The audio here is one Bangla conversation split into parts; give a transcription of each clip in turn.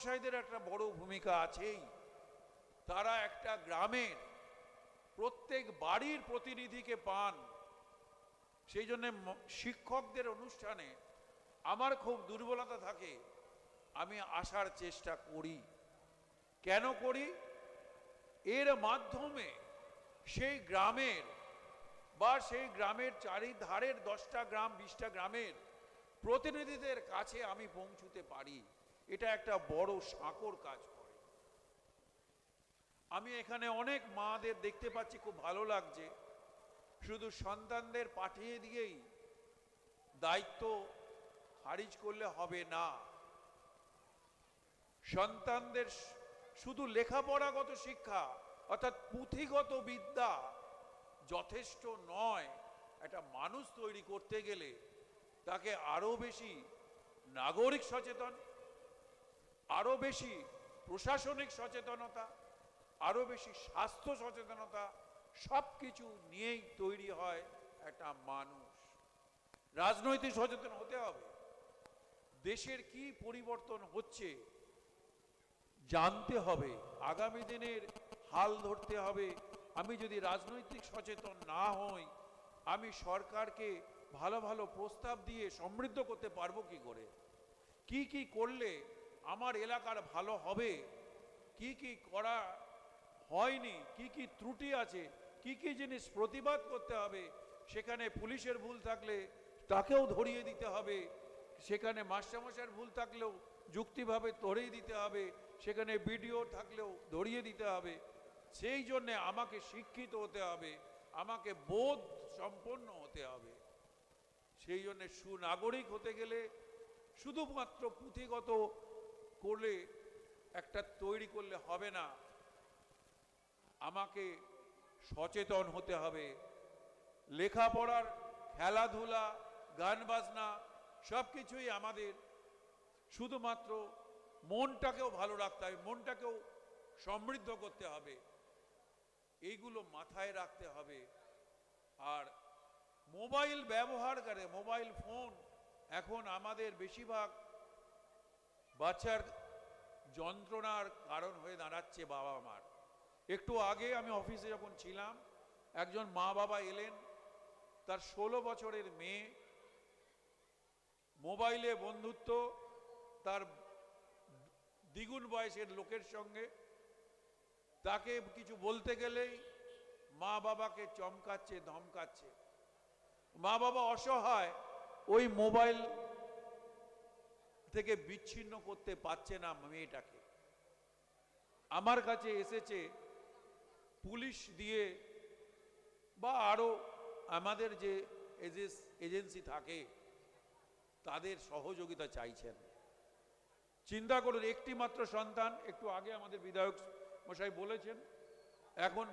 ব্যবসায়ীদের একটা বড় ভূমিকা আছেই। তারা একটা গ্রামের প্রত্যেক বাড়ির প্রতিনিধিকে পান। সেই জন্য শিক্ষকদের অনুষ্ঠানে আমার খুব দুর্বলতা থাকে। আমি আসার চেষ্টা করি। কেন করি? এর মাধ্যমে সেই গ্রামের বা সেই গ্রামের চারিধারের দশটা গ্রাম, বিশটা গ্রামের প্রতিনিধিদের কাছে আমি পৌঁছতে পারি। এটা একটা বড় সাঁকর কাজ করে। আমি এখানে অনেক মাদের দেখতে পাচ্ছি, খুব ভালো লাগছে। শুধু সন্তানদের পাঠিয়ে দিয়েই দায়িত্ব খারিজ করলে হবে না। সন্তানদের শুধু লেখাপড়াগত শিক্ষা, অর্থাৎ পুঁথিগত বিদ্যা যথেষ্ট নয়। একটা মানুষ তৈরি করতে গেলে তাকে আরও বেশি নাগরিক সচেতন আরও বেশি প্রশাসনিক সচেতনতা, আরও বেশি স্বাস্থ্য সচেতনতা সব কিছু নিয়েই তৈরি হয় একটা মানুষ। রাজনৈতিক সচেতন হতে হবে। দেশের কি পরিবর্তন হচ্ছে জানতে হবে। আগামী দিনের হাল ধরতে হবে। আমি যদি রাজনৈতিক সচেতন না হই, আমি সরকারকে ভালো ভালো প্রস্তাব দিয়ে সমৃদ্ধ করতে পারব কি করে? কি কি করলে আমার এলাকার ভালো হবে? কি কি করা হয়নি? কি কি ত্রুটি আছে? কি কি জিনিস প্রতিবাদ করতে হবে? সেখানে পুলিশের ভুল থাকলে তাকেও ধরিয়ে দিতে হবে। সেখানে মাস্টারমশাইয়ের ভুল থাকলেও যুক্তিভাবে ধরিয়ে দিতে হবে। সেখানে বিডিও থাকলেও ধরিয়ে দিতে হবে। সেই জন্যে আমাকে শিক্ষিত হতে হবে। আমাকে বোধ সম্পন্ন হতে হবে। সেই জন্য সুনাগরিক হতে গেলে শুধুমাত্র পুঁথিগত করলে, একটা তৈরি করলে হবে না। আমাকে সচেতন হতে হবে। লেখাপড়ার খেলাধুলা গান বাজনা সব কিছুই আমাদের। শুধুমাত্র মনটাকেও ভালো রাখতে হবে, মনটাকেও সমৃদ্ধ করতে হবে। এইগুলো মাথায় রাখতে হবে। আর মোবাইল ব্যবহার করে, মোবাইল ফোন এখন আমাদের বেশিরভাগ বাচ্চার যন্ত্রণার কারণ হয়ে দাঁড়াচ্ছে বাবা মার। একটু আগে আমি অফিসে যখন ছিলাম, একজন মা বাবা এলেন। তার ষোলো বছরের মেয়ে, মোবাইলে বন্ধুত্ব, তার দ্বিগুণ বয়সের লোকের সঙ্গে। তাকে কিছু বলতে গেলেই মা বাবাকে চমকাচ্ছে, ধমকাচ্ছে। মা বাবা অসহায়, ওই মোবাইল থেকে বিচ্ছিন্ন করতে পারছে না মেয়েটাকে। আমার কাছে এসেছে পুলিশ দিয়ে বা আরও আমাদের যে এজেন্সি থাকে, তাদের সহযোগিতা চাইছেন। চিন্তা করুন, একটি মাত্র সন্তান, একটু আগে আমাদের বিধায়ক মশাই বলেছেন, এখন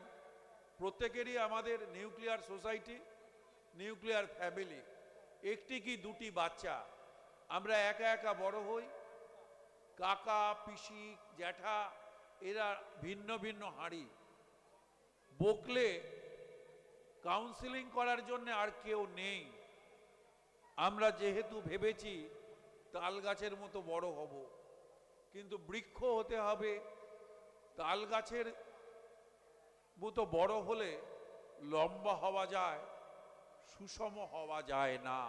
প্রত্যেকেরই আমাদের নিউক্লিয়ার সোসাইটি, নিউক্লিয়ার ফ্যামিলি, একটি কি দুটি বাচ্চা। আমরা একা একা বড় হই। কাকা, পিসি, জ্যাঠা, এরা ভিন্ন ভিন্ন হাঁড়ি। বকলে কাউন্সিলিং করার জন্য আর কেউ নেই। আমরা যেহেতু ভেবেছি তাল গাছের মতো বড় হব, কিন্তু বৃক্ষ হতে হবে। তাল গাছের মতো বড় হলে লম্বা হওয়া যায়, সুষম হওয়া যায় না।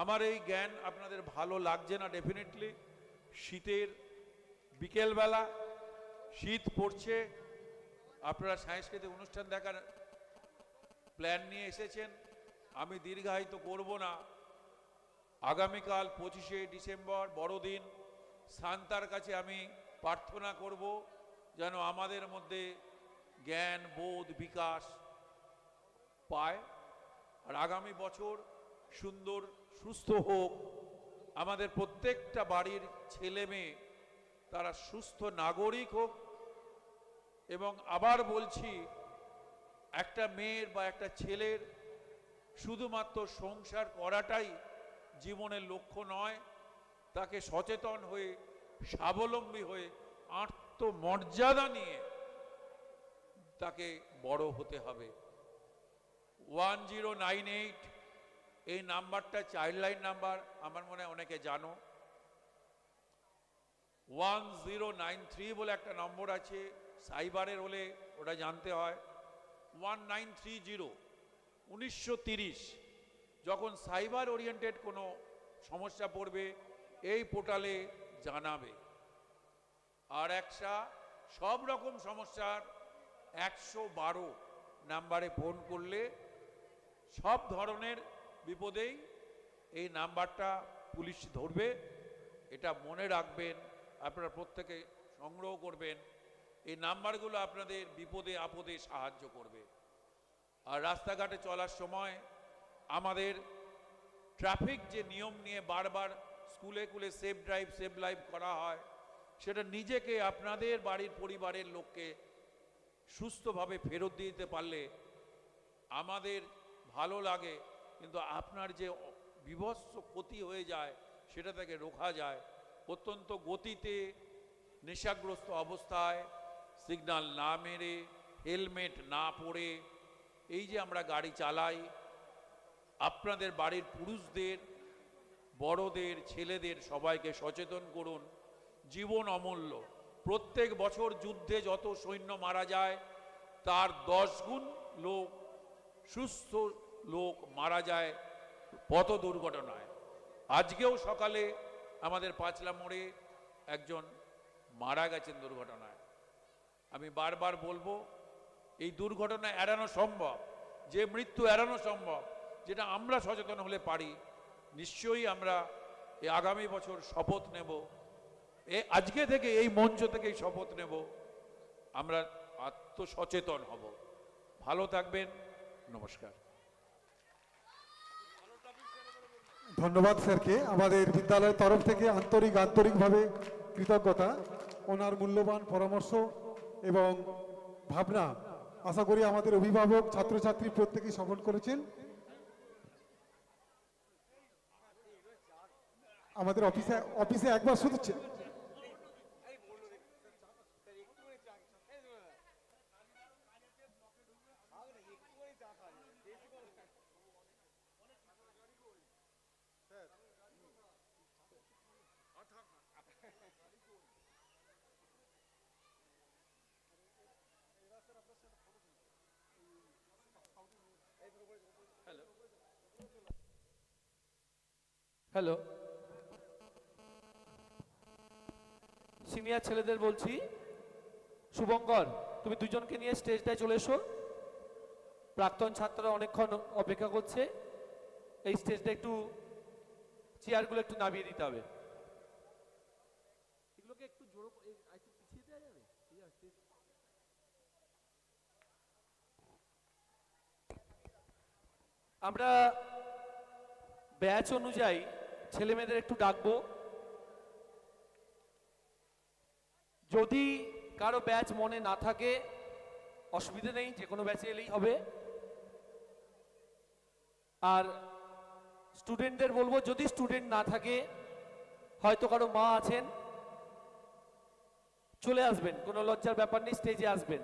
আমার এই জ্ঞান আপনাদের ভালো লাগছে না ডেফিনেটলি শীতের বিকেলবেলা, শীত পড়ছে, আপনারা সাংস্কৃতিক অনুষ্ঠান দেখার প্ল্যান নিয়ে এসেছেন, আমি দীর্ঘায়িত করব না। আগামীকাল পঁচিশে ডিসেম্বর, বড়দিন, সান্তার কাছে আমি প্রার্থনা করব যেন আমাদের মধ্যে জ্ঞান, বোধ, বিকাশ পায়। আর আগামী বছর সুন্দর, সুস্থ হোক। আমাদের প্রত্যেকটা বাড়ির ছেলে মেয়ে, তারা সুস্থ নাগরিক হোক। এবং আবার বলছি, একটা মেয়ের বা একটা ছেলের শুধুমাত্র সংসার করাটাই জীবনের লক্ষ্য নয়, তাকে সচেতন হয়ে, স্বাবলম্বী হয়ে, আত্মমর্যাদা নিয়ে তাকে বড় হতে হবে। ওয়ান জিরো নাইন এইট এই নাম্বারটা চাইল্ড লাইন নাম্বার, আমার মনে হয় অনেকে জানো। ওয়ান জিরো নাইন থ্রি বলে একটা নম্বর আছে, সাইবারের হলে ওটা জানতে হয়। ওয়ান নাইন থ্রি জিরো উনিশশো তিরিশ, যখন সাইবার ওরিয়েন্টেড কোনো সমস্যা পড়বে, এই পোর্টালে জানাবে। আর একটা, সব রকম সমস্যার একশো বারো নাম্বারে ফোন করলে সব ধরনের বিপদেই এই নাম্বারটা পুলিশ ধরবে, এটা মনে রাখবেন, আপনারা প্রত্যেকে সংগ্রহ করবেন, এই নাম্বারগুলো আপনাদের বিপদে আপদে সাহায্য করবে। আর রাস্তাঘাটে চলার সময় আমাদের ট্রাফিক যে নিয়ম নিয়ে বারবার স্কুলে কুলে সেফ ড্রাইভ, সেফ লাইভ করা হয়, সেটা নিজেকে আপনাদের বাড়ির পরিবারের লোককে সুস্থভাবে ফেরত দিয়ে দিতে পারলে আমাদের ভালো লাগে। কিন্তু আপনার যে বিভৎস ক্ষতি হয়ে যায়, সেটা থেকে রোখা যায়। অত্যন্ত গতিতে নেশাগ্রস্ত অবস্থায় সিগন্যাল না মেরে হেলমেট না পরে এই যে আমরা গাড়ি চালাই, আপনাদের বাড়ির পুরুষদের, বড়দের, ছেলেদের সবাইকে সচেতন করুন। জীবন অমূল্য। প্রত্যেক বছর যুদ্ধে যত সৈন্য মারা যায়, তার দশ গুণ লোক সুস্থ লোক মারা যায়, পথ দুর্ঘটনায় আজকেও সকালে আমাদের পাঁচলা মোড়ে একজন মারা গেছেন দুর্ঘটনায়। আমি বারবার বলব, এই দুর্ঘটনা এড়ানো সম্ভব, যে মৃত্যু এড়ানো সম্ভব, যেটা আমরা সচেতন হলে পারি, নিশ্চয়ই আমরা এই আগামী বছর শপথ নেব। এ আজকে থেকে, এই মঞ্চ থেকেই শপথ নেব। আমরা আত্মসচেতন হব। ভালো থাকবেন। নমস্কার। ধন্যবাদ স্যারকে। আমাদের বিদ্যালয়ের তরফ থেকে আন্তরিক আন্তরিকভাবে কৃতজ্ঞতা, ওনার মূল্যবান পরামর্শ এবং ভাবনা আশা করি আমাদের অভিভাবক ছাত্রছাত্রী প্রত্যেকেই সফল করেছেন। আমাদের অফিসে অফিসে একবার শুধু হ্যালো সিনিয়র ছেলেদের বলছি, শুভঙ্কর, তুমি দুজনকে নিয়ে স্টেজটায় চলে এসো। প্রাক্তন ছাত্ররা অনেকক্ষণ অপেক্ষা করছে। এই স্টেজটা একটু চেয়ারগুলো একটু নামিয়ে দিতে হবে। এগুলোকে একটু জোরো করে- এই- একটু পিছিয়ে দেওয়া যাবে? আমরা ব্যাচ অনুযায়ী ছেলে মেয়েদের একটু ডাকবো। যদি কারও ব্যাচ মনে না থাকে অসুবিধা নেই যে কোনো ব্যাচে এলেই হবে। আর স্টুডেন্টদের বলব, যদি স্টুডেন্ট না থাকে, হয়তো কারও মা আছেন, চলে আসবেন, কোনো লজ্জার ব্যাপার নেই স্টেজে আসবেন।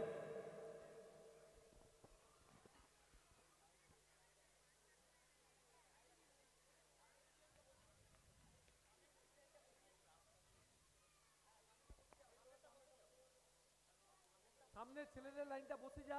ছেলেদের লাইনটা বসে যা।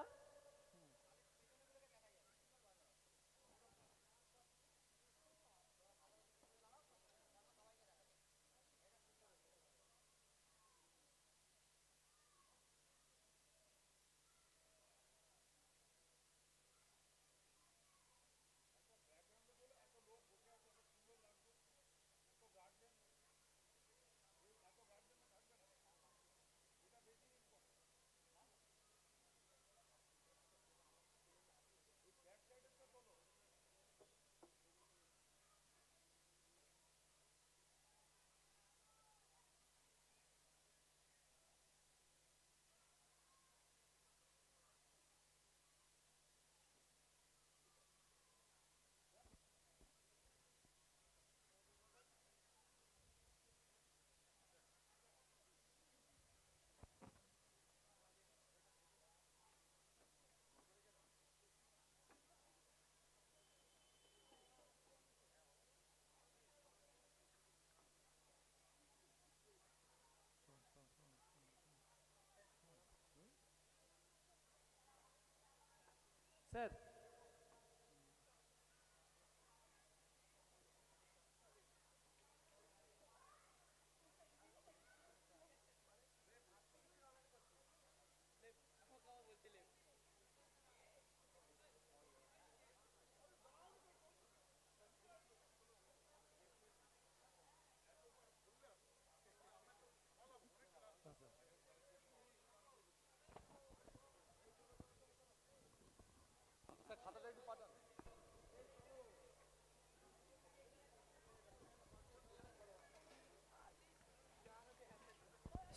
Sir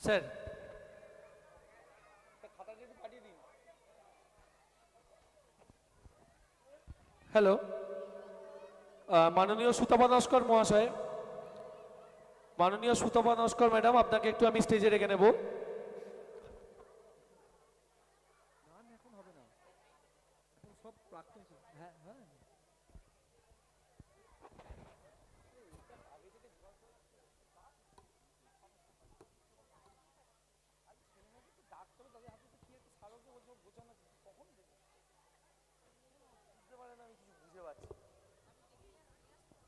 sir. হ্যালো। মাননীয় সুতপা নস্কর মহাশয়। মাননীয় সুতপা নস্কর ম্যাডাম, আপনাকে একটু আমি স্টেজে রেখে নেব।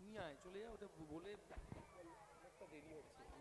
নিয়ে আয় চলে যায় ওটা বলে একটা দেরি হচ্ছে।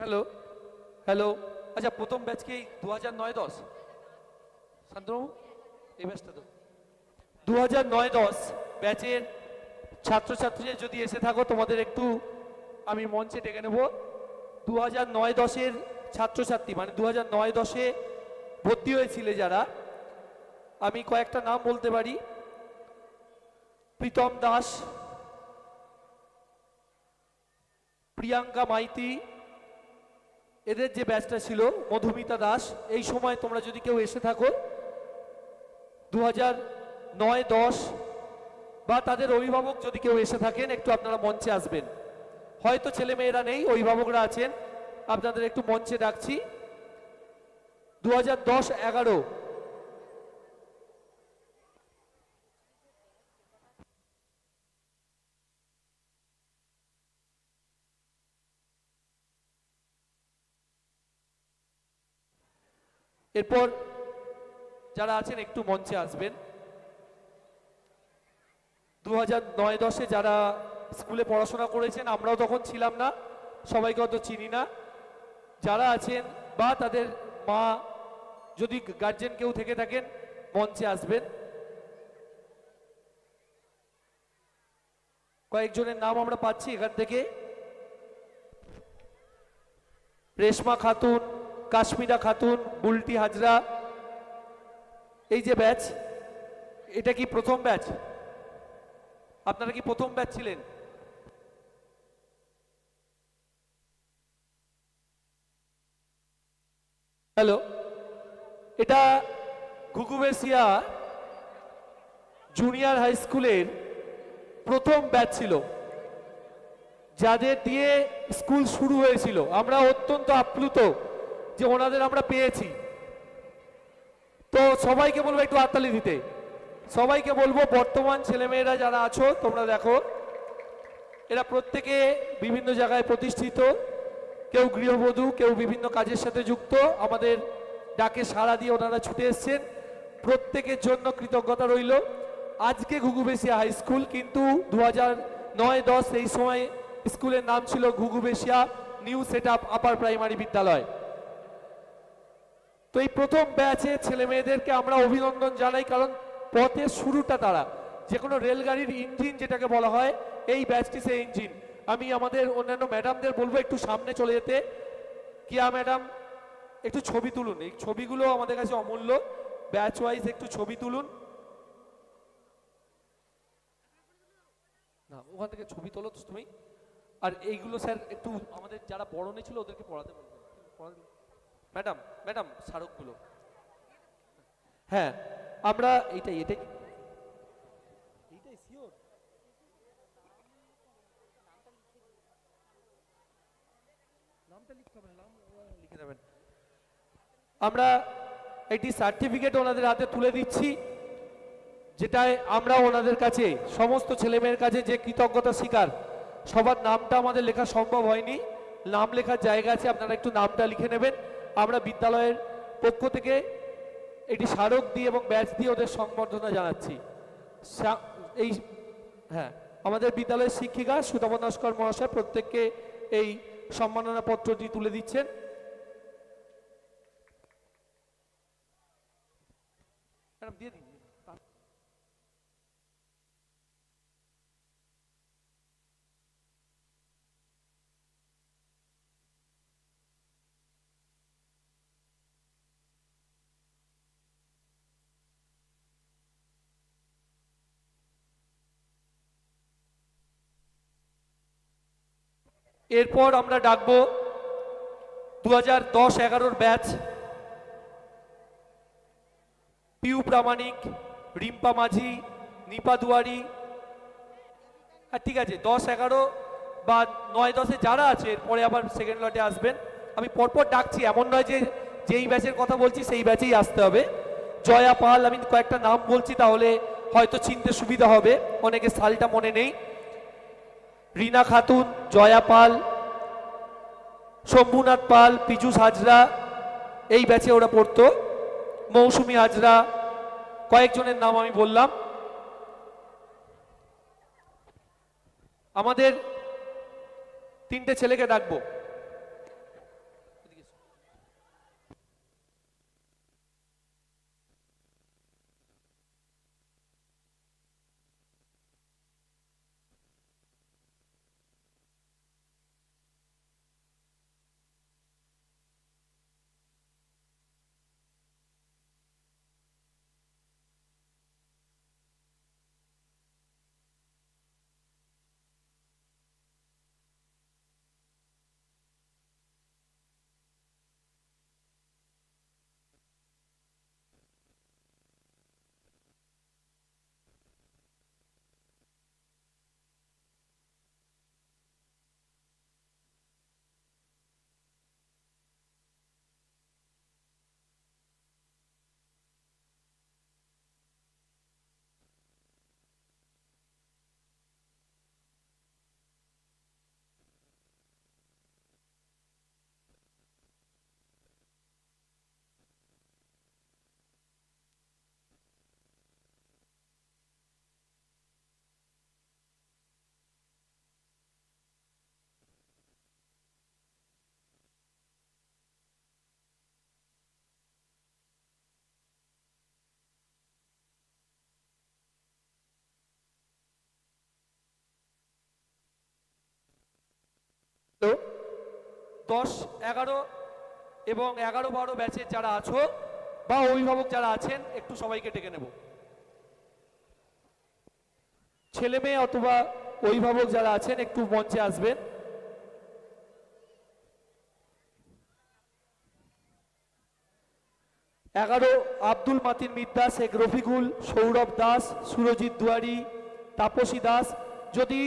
হ্যালো হ্যালো আচ্ছা প্রথম ব্যাচ কি দু হাজার নয় দশ? শান্তনু এই ব্যাচটা তো দু হাজার নয় দশ ব্যাচের ছাত্রছাত্রীরা যদি এসে থাকো, তোমাদের একটু আমি মঞ্চে ডেকে নেব। দু হাজার নয় দশের ছাত্রছাত্রী মানে দু হাজার নয় দশে ভর্তি হয়েছিলে যারা, আমি কয়েকটা নাম বলতে পারি। প্রীতম দাস, প্রিয়াঙ্কা মাইতি এদের যে ব্যাচটা ছিল, মধুমিতা দাস, এই সময় তোমরা যদি কেউ এসে থাকো দু হাজার নয় দশ বা তাদের অভিভাবক যদি কেউ এসে থাকেন, একটু আপনারা মঞ্চে আসবেন। হয়তো ছেলে মেয়েরা নেই, অভিভাবকরা আছেন। আপনাদের একটু মঞ্চে ডাকছি। দু হাজার দশ এগারো এরপর যারা আছেন, একটু মঞ্চে আসবেন। দু হাজার নয় দশে যারা স্কুলে পড়াশোনা করেছেন, আমরাও তখন ছিলাম না, সবাইকে অত চিনি না। যারা আছেন বা তাদের মা যদি গার্জেন কেউ থেকে থাকেন, মঞ্চে আসবেন। কয়েকজনের নাম আমরা পাচ্ছি এখান থেকে। রেশমা খাতুন কাশ্মীরা খাতুন, বুলটি হাজরা। এই যে ব্যাচ, এটা কি প্রথম ব্যাচ? আপনারা কি প্রথম ব্যাচ ছিলেন? হ্যালো, এটা ঘুঘুবেসিয়া জুনিয়র হাই স্কুলের প্রথম ব্যাচ ছিল, যাদের দিয়ে স্কুল শুরু হয়েছিল। আমরা অত্যন্ত আপ্লুত। যে ওনাদের আমরা পেয়েছি। তো সবাইকে বলব একটু হাততালি দিতে। সবাইকে বলব, বর্তমান ছেলেমেয়েরা যারা আছো, তোমরা দেখো, এরা প্রত্যেকে বিভিন্ন জায়গায় প্রতিষ্ঠিত। কেউ গৃহবধূ, কেউ বিভিন্ন কাজের সাথে যুক্ত। আমাদের ডাকে সাড়া দিয়ে ওনারা ছুটে এসছেন। প্রত্যেকের জন্য কৃতজ্ঞতা রইল। আজকে ঘুঘুবেশিয়া হাই স্কুল, কিন্তু দু হাজার নয়, দশ, এই সময় স্কুলের নাম ছিল Ghughubeshia new set up upper primary বিদ্যালয়। তো এই প্রথম ব্যাচে ছেলে মেয়েদেরকে আমরা অভিনন্দন জানাই, কারণ পথের শুরুটা তারা। যে কোনো রেলগাড়ির ইঞ্জিন যেটাকে বলা হয়, এই ব্যাচটি সেই ইঞ্জিন। আমি আমাদের অন্যান্য ম্যাডামদের বলব একটু সামনে চলে যেতে। কিয়া ম্যাডাম, একটু ছবি তুলুন। এই ছবিগুলো আমাদের কাছে অমূল্য। ব্যাচ ওয়াইজ একটু ছবি তুলুন। না, ওখান থেকে ছবি তোলো তুমি। আর এইগুলো স্যার একটু আমাদের যারা পড়নে ছিল ওদেরকে পড়াতে বলবেন। পড়াতে ম্যাডাম ম্যাডাম স্মারকগুলো হ্যাঁ আমরা এটাই এটাই। এইটাই শিওর নামটা লিখতে হবে নাম লিখে দেবেন আমরা একটি সার্টিফিকেট ওনাদের হাতে তুলে দিচ্ছি যেটায় আমরা ওনাদের কাছে সমস্ত ছেলেমেয়ের কাছে যে কৃতজ্ঞতা স্বীকার সবার নামটা আমাদের লেখা সম্ভব হয়নি। নাম লেখার জায়গা আছে আপনারা একটু নামটা লিখে নেবেন। আমরা বিদ্যালয়ের পক্ষ থেকে এটি স্মারক দিয়ে এবং ব্যাচ দিয়ে ওদের সংবর্ধনা জানাচ্ছি। এই হ্যাঁ আমাদের বিদ্যালয়ের শিক্ষিকা সুতম নস্কর মহাশয় প্রত্যেককে এই সম্মাননা পত্রটি তুলে দিচ্ছেন। দিয়ে দিন। এরপর আমরা ডাকবো দু হাজার দশ এগারোর ব্যাচ। পিউ প্রামাণিক, রিম্পা মাঝি, নিপা দুয়ারি। হ্যাঁ ঠিক আছে, দশ এগারো বা নয় দশে যারা আছে, এরপরে আবার সেকেন্ড লটে আসবেন। আমি পরপর ডাকছি, এমন নয় যে যেই ব্যাচের কথা বলছি, সেই ব্যাচেই আসতে হবে। জয়া পাল, আমি কয়েকটা নাম বলছি, তাহলে হয়তো চিনতে সুবিধা হবে। অনেকে সালটা মনে নেই। রিনা খাতুন, জয়া পাল, শম্ভুনাথ পাল পিজুস হাজরা, এই ব্যাচে ওরা পড়তো। মৌসুমি হাজরা, কয়েকজনের নাম আমি বললাম। আমাদের তিনটে ছেলেকে ডাকবো। দশ, এগারো এবং এগারো বারো ব্যাচের যারা আছো বা অভিভাবক যারা আছেন, একটু সবাইকে ডেকে নেব। ছেলে মেয়ে অথবা অভিভাবক যারা আছেন, একটু মঞ্চে আসবেন। এগারো, আব্দুল মাতিন মিদ্দা, শেখ রফিকুল, সৌরভ দাস, সুরজিৎ দুয়ারি, তাপসী দাস। যদি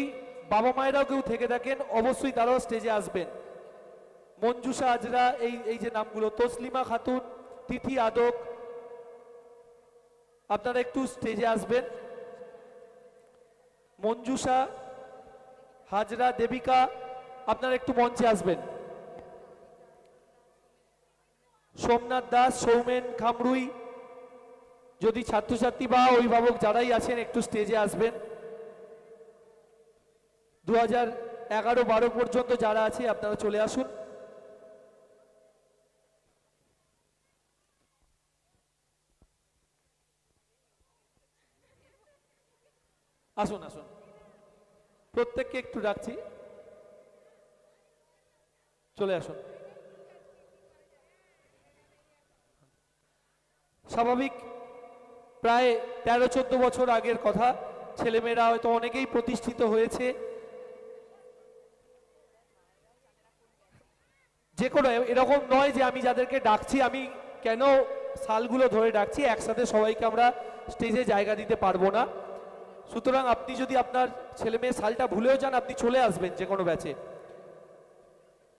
বাবা মায়েরাও কেউ থেকে থাকেন, অবশ্যই তারাও স্টেজে আসবেন। মঞ্জুষা আজরা, এই এই যে নামগুলো, তসলিমা খাতুন, তিথি আদক। আপনারা একটু স্টেজে আসবেন। মঞ্জুষা, হাজরা, দেবিকা, আপনারা একটু মঞ্চে আসবেন। সোমনাথ দাস, সৌমেন খামরুই, যদি ছাত্রছাত্রী বা অভিভাবক যারাই আছেন, একটু স্টেজে আসবেন। দু হাজার এগারো বারো পর্যন্ত যারা আছে, আপনারা চলে আসুন। আসুন আসুন। প্রত্যেককে একটু ডাকছি। চলে আসুন। স্বাভাবিক, প্রায় তেরো, চোদ্দ বছর আগের কথা। ছেলেমেয়েরা হয়তো অনেকেই প্রতিষ্ঠিত হয়েছে। যে কোনো, এরকম নয় যে আমি যাদেরকে ডাকছি, আমি কেন সালগুলো ধরে ডাকছি, একসাথে সবাইকে আমরা স্টেজে জায়গা দিতে পারব না। সুতরাং আপনি যদি আপনার ছেলে মেয়ে সালটা ভুলেও যান, আপনি চলে আসবেন যে কোনো ব্যাচে।